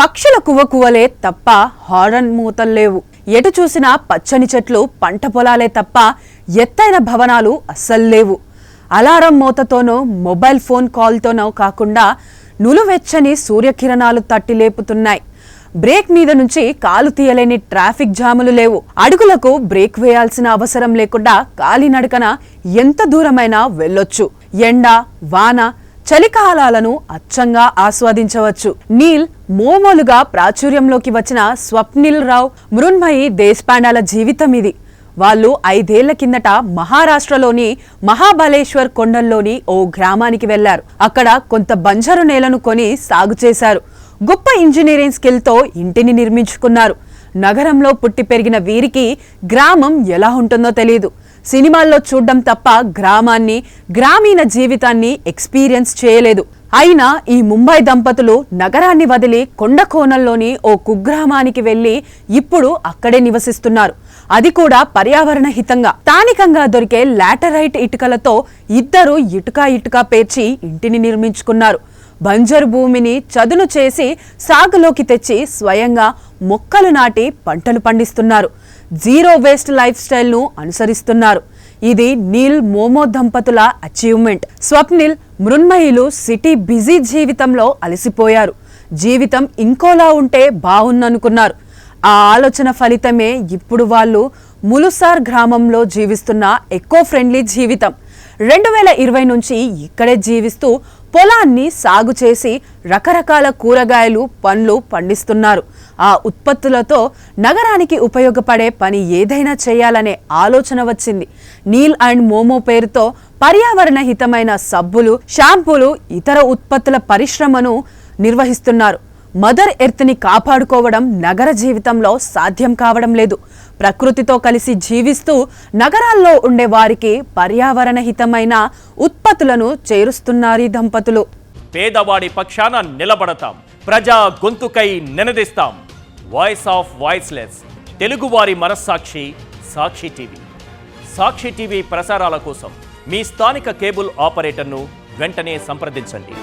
పక్షుల కువకువలే తప్ప హారన్ మూతలు లేవు. ఎటు చూసినా పచ్చని చెట్లు పంట పొలాలే తప్ప ఎత్తైన భవనాలు అస్సలు లేవు. అలారం మూతతోనో మొబైల్ ఫోన్ కాల్తోనో కాకుండా నులువెచ్చని సూర్యకిరణాలు తట్టి లేపుతున్నాయి. బ్రేక్ మీద నుంచి కాలు తీయలేని ట్రాఫిక్ జాములు లేవు. అడుగులకు బ్రేక్ వేయాల్సిన అవసరం లేకుండా కాలినడకన ఎంత దూరమైనా వెళ్ళొచ్చు. ఎండ వాన చలికాలాలను అచ్చంగా ఆస్వాదించవచ్చు. నీల్ మోమోలుగా ప్రాచుర్యంలోకి వచ్చిన స్వప్నిల్ రావ్ మృన్మయి దేశపాండాల జీవితం ఇది. వాళ్ళు ఐదేళ్ళ కిందట మహారాష్ట్రలోని మహాబలేశ్వర్ కొండల్లోని ఓ గ్రామానికి వెళ్ళారు అక్కడ కొంత బంజరు నేలను కొని సాగు చేశారు. గొప్ప ఇంజనీరింగ్ స్కిల్తో ఇంటిని నిర్మించుకున్నారు. నగరంలో పుట్టి పెరిగిన వీరికి గ్రామం ఎలా ఉంటుందో తెలియదు సినిమాల్లో చూడడం తప్ప గ్రామాన్ని గ్రామీణ జీవితాన్ని ఎక్స్పీరియన్స్ చేయలేదు. అయినా ఈ ముంబై దంపతులు నగరాన్ని వదిలి కొండ కోణంలోని ఓ కుగ్రామానికి వెళ్ళి ఇప్పుడు అక్కడే నివసిస్తున్నారు. అది కూడా పర్యావరణ హితంగా. స్థానికంగా దొరికే లాటరైట్ ఇటుకలతో ఇద్దరు ఇటుక ఇటుక పేర్చి ఇంటిని నిర్మించుకున్నారు. బంజరు భూమిని చదును చేసి సాగులోకి తెచ్చి స్వయంగా మొక్కలు నాటి పంటలు పండిస్తున్నారు. జీరో వేస్ట్ లైఫ్ స్టైల్ను అనుసరిస్తున్నారు. ఇది నీల్ మోమో దంపతుల అచీవ్మెంట్. స్వప్నిల్ మృన్మయిలు సిటీ బిజీ జీవితంలో అలసిపోయారు. జీవితం ఇంకోలా ఉంటే బాగుందనుకున్నారు ఆ ఆలోచన ఫలితమే ఇప్పుడు వాళ్ళు ములుసార్ గ్రామంలో జీవిస్తున్న ఎకో ఫ్రెండ్లీ జీవితం. రెండు వేల ఇరవై నుంచి ఇక్కడే జీవిస్తూ పొలాన్ని సాగు చేసి రకరకాల కూరగాయలు పండ్లు పండిస్తున్నారు. ఆ ఉత్పత్తులతో నగరానికి ఉపయోగపడే పని ఏదైనా చేయాలనే ఆలోచన వచ్చింది. నీల్ అండ్ మోమో పేరుతో పర్యావరణ హితమైన సబ్బులు షాంపూలు ఇతర ఉత్పత్తుల పరిశ్రమను నిర్వహిస్తున్నారు. మదర్ ఎర్త్ని కాపాడుకోవడం నగర జీవితంలో సాధ్యం కావడం లేదు. ప్రకృతితో కలిసి జీవిస్తూ నగరాల్లో ఉండే వారికి పర్యావరణ హితమైన ఉత్పత్తులను చేరుస్తున్నారు ఈ దంపతులు. పేదవాడి పక్షాన నిలబడతాం. ప్రజా గొంతుకై నినదిస్తాం. వాయిస్ ఆఫ్ వాయిస్లెస్ తెలుగువారి మనస్సాక్షి సాక్షి టీవీ. సాక్షి టీవీ ప్రసారాల కోసం మీ స్థానిక కేబుల్ ఆపరేటర్ను వెంటనే సంప్రదించండి.